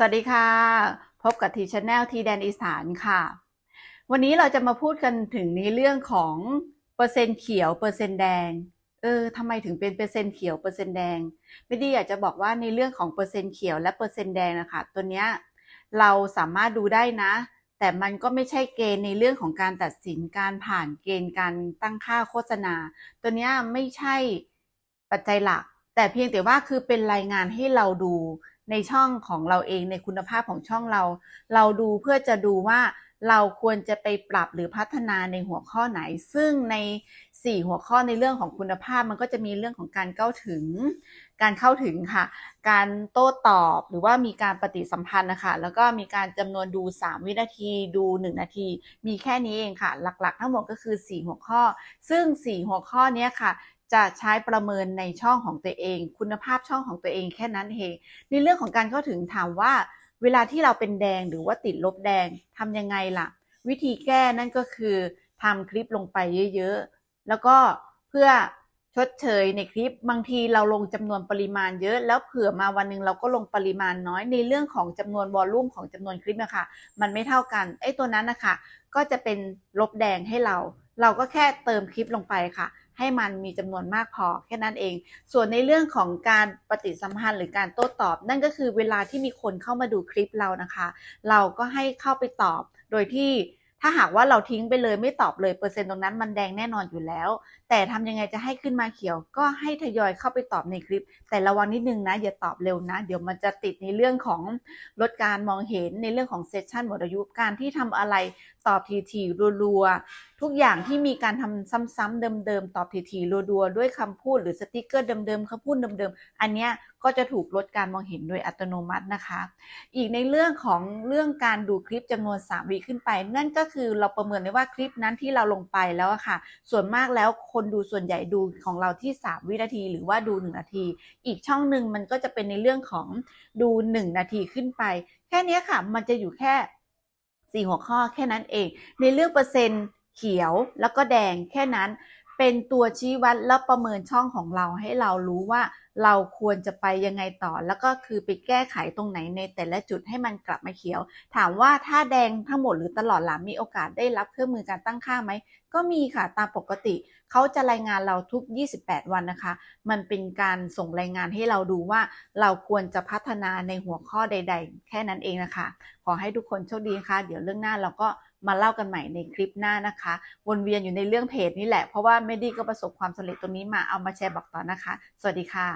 สวัสดีค่ะ พบกับทีชแนลทีแดนอีสานค่ะ วันนี้เราจะมาพูดกันถึงในเรื่องของเปอร์เซ็นต์เขียวเปอร์เซ็นต์แดง เออทำไมถึงเป็นเปอร์เซ็นต์เขียวเปอร์เซ็นต์แดง ไม่ด้อยากจะบอกว่าในเรื่องของเปอร์เซ็นต์เขียวและเปอร์เซ็นต์แดงนะคะตัวเนี้ยเราสามารถดูได้นะ แต่มันก็ไม่ใช่เกณฑ์ในเรื่องของการตัดสินการผ่านเกณฑ์การตั้งค่าโฆษณา ตัวเนี้ยไม่ใช่ปัจจัยหลัก แต่เพียงแต่ว่าคือเป็นรายงานให้เราดู ในช่องของเราเองในคุณภาพของช่องเรา เราดูเพื่อจะดูว่าเราควรจะไปปรับหรือพัฒนาในหัวข้อไหน ซึ่งใน 4 หัวข้อในเรื่องของคุณภาพมันก็จะมีเรื่องของการเข้าถึง การเข้าถึงค่ะ การโต้ตอบหรือว่ามีการปฏิสัมพันธ์นะคะแล้วก็มีการจำนวนดู 3 วินาทีดู 1 นาที มีแค่นี้เองค่ะ หลักๆ ทั้งหมดก็คือ 4 หัวข้อ ซึ่ง 4 หัวข้อเนี้ยค่ะ จะใช้ประเมินในช่องของตัวเอง คุณภาพช่องของตัวเองแค่นั้นเอง ในเรื่องของการเข้าถึงถามว่า เวลาที่เราเป็นแดงหรือว่าติดลบแดงทำยังไงล่ะ วิธีแก้นั่นก็คือทำคลิปลงไปเยอะๆ แล้วก็เพื่อชดเชยในคลิปบางทีเราลงจำนวนปริมาณเยอะ แล้วเผื่อมาวันหนึ่งเราก็ลงปริมาณน้อยในเรื่องของจำนวนวอลลุ่มของจำนวนคลิปนะคะมันไม่เท่ากันไอ้ตัวนั้นนะคะก็จะเป็นลบแดงให้เรา เราก็แค่เติมคลิปลงไปค่ะ ให้มันมีจำนวนมากพอแค่นั้นเอง ส่วนในเรื่องของการปฏิสัมพันธ์หรือการโต้ตอบ นั่นก็คือเวลาที่มีคนเข้ามาดูคลิปเรานะคะ เราก็ให้เข้าไปตอบโดยที่ถ้าหากว่าเราทิ้งไปเลยไม่ตอบเลยเปอร์เซ็นต์ตรงนั้นมันแดงแน่นอนอยู่แล้ว แต่ทำยังไงจะให้ขึ้นมาเขียว ก็ให้ทยอยเข้าไปตอบในคลิป แต่ระวังนิดนึงนะ อย่าตอบเร็วนะ เดี๋ยวมันจะติดในเรื่องของลดการมองเห็นในเรื่องของเซสชันหมดอายุการที่ทำอะไรตอบทีๆรัวๆ ทุกอย่างที่มีการทำซ้ำๆเดิมๆ ตอบทีๆรัวๆ ด้วยคำพูดหรือสติกเกอร์เดิมๆคำพูดเดิมๆ อันเนี้ยก็จะถูกลดการมองเห็นโดยอัตโนมัตินะคะ อีกในเรื่องของเรื่องการดูคลิปจำนวน 3 วิขึ้นไป นั่นก็คือเราประเมินได้ว่าคลิปนั้นที่เราลงไปแล้วค่ะ ส่วนมากแล้วคนดูส่วนใหญ่ดูของเราที่ 3 วินาทีหรือว่าดู 1 นาที อีกช่องหนึ่งมันก็จะเป็นในเรื่องของดู 1 นาทีขึ้นไป แค่นี้ค่ะ มันจะอยู่แค่สี่หัวข้อแค่นั้นเอง ในเรื่องเปอร์เซ็นต์ เขียวแล้วก็แดงแค่นั้นเป็นตัวชี้วัดและประเมินช่องของเราให้เรารู้ว่าเราควรจะไปยังไงต่อ แล้วก็คือไปแก้ไขตรงไหนในแต่ละจุดให้มันกลับมาเขียว ถามว่าถ้าแดงทั้งหมดหรือตลอดหลังมีโอกาสได้รับเครื่องมือการตั้งค่าไหม ก็มีค่ะตามปกติ เขาจะรายงานเราทุก 28 วันนะคะ มันเป็นการส่งรายงานให้เราดูว่าเราควรจะพัฒนาในหัวข้อใด ๆ แค่นั้นเองนะคะ ขอให้ทุกคนโชคดีค่ะ เดี๋ยวเรื่องหน้าเราก็มาเล่ากันใหม่ในคลิปหน้านะคะ วนเวียนอยู่ในเรื่องเพจนี่แหละ เพราะว่าไม่ดีก็ประสบความสำเร็จตรงนี้มาเอามาแชร์บอกต่อนะคะ สวัสดีค่ะ